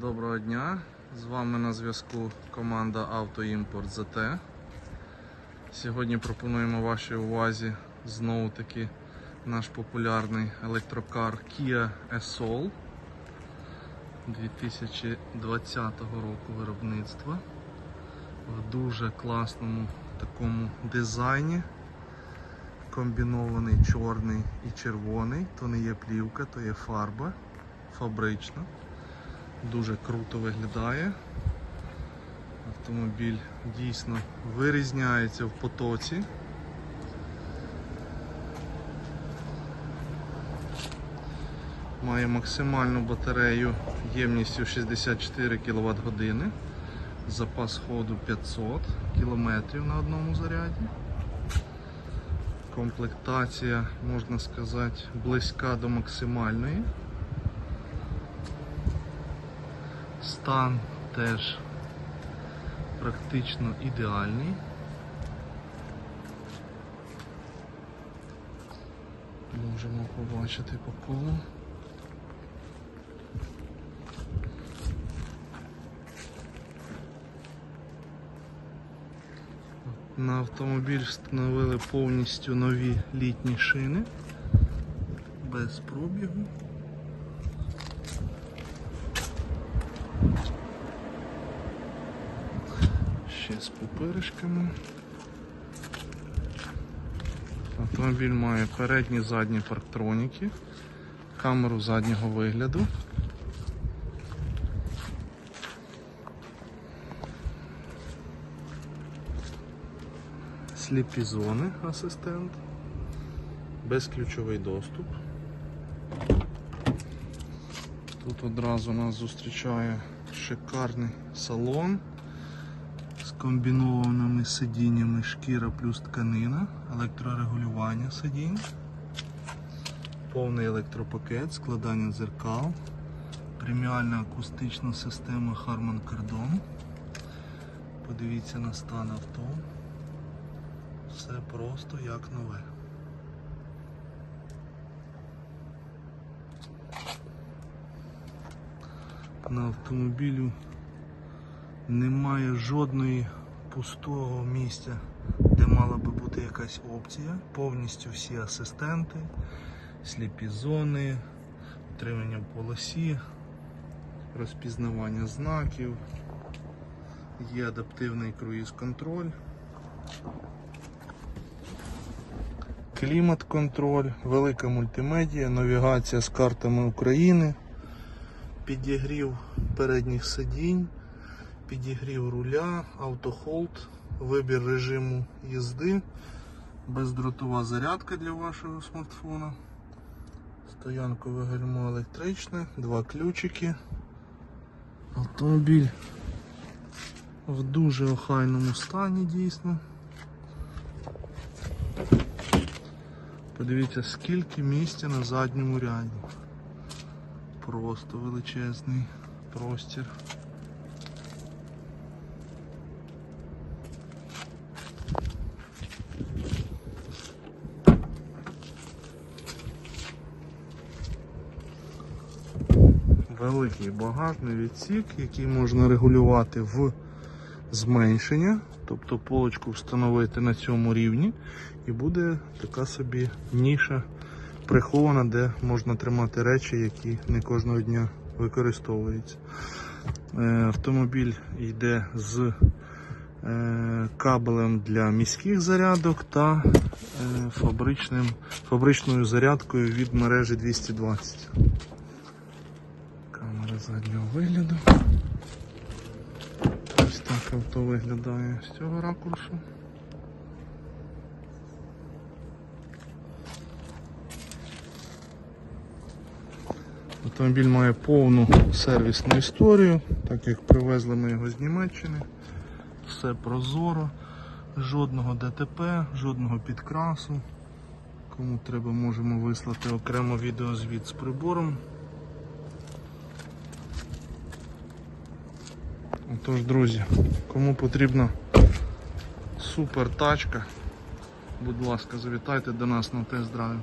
Доброго дня! З вами на зв'язку команда Автоімпорт ЗТ. Сьогодні пропонуємо вашій увазі знову таки наш популярний електрокар Kia e-Soul 2020 року виробництва в дуже класному такому дизайні. Комбінований чорний і червоний, то не є плівка, то є фарба фабрична. Дуже круто виглядає. Автомобіль дійсно вирізняється в потоці. Має максимальну батарею ємністю 64 кВт години. Запас ходу 500 км на одному заряді. Комплектація, можна сказати, близька до максимальної. Стан теж практично ідеальний. Можемо побачити по колу. На автомобіль встановили повністю нові літні шини без пробігу. Ще з пупиришками. Автомобіль має передні задні парктроніки, камеру заднього вигляду. Сліпі зони асистент, безключовий доступ. Тут одразу нас зустрічає шикарний салон комбінованими сидіннями шкіра плюс тканина, електрорегулювання сидінь, повний електропакет, складання дзеркал, преміальна акустична система Harman Kardon. Подивіться на стан авто. Все просто як нове. На автомобілю немає жодної пустого місця, де мала би бути якась опція. Повністю всі асистенти, сліпі зони, утримання в полосі, розпізнавання знаків, є адаптивний круїз-контроль. Клімат-контроль, велика мультимедія, навігація з картами України, підігрів передніх сидінь, підігрів руля, автохолд, вибір режиму їзди, бездротова зарядка для вашого смартфона, стоянкове гальмо електричне, два ключики. Автомобіль в дуже охайному стані дійсно. Подивіться, скільки місця на задньому ряді. Просто величезний простір. Великий багажний відсік, який можна регулювати в зменшення, тобто полочку встановити на цьому рівні, і буде така собі ніша прихована, де можна тримати речі, які не кожного дня використовуються. Е, Автомобіль йде з е, кабелем для міських зарядок та е, фабричним, фабричною зарядкою від мережі 220. Заднього вигляду. Ось так авто виглядає з цього ракурсу. Автомобіль має повну сервісну історію, так як привезли ми його з Німеччини. Все прозоро, жодного ДТП, жодного підкрасу. Кому треба, можемо вислати окремо відеозвіт з прибором. Отож, друзі, кому потрібна супер тачка, будь ласка, завітайте до нас на тест-драйв.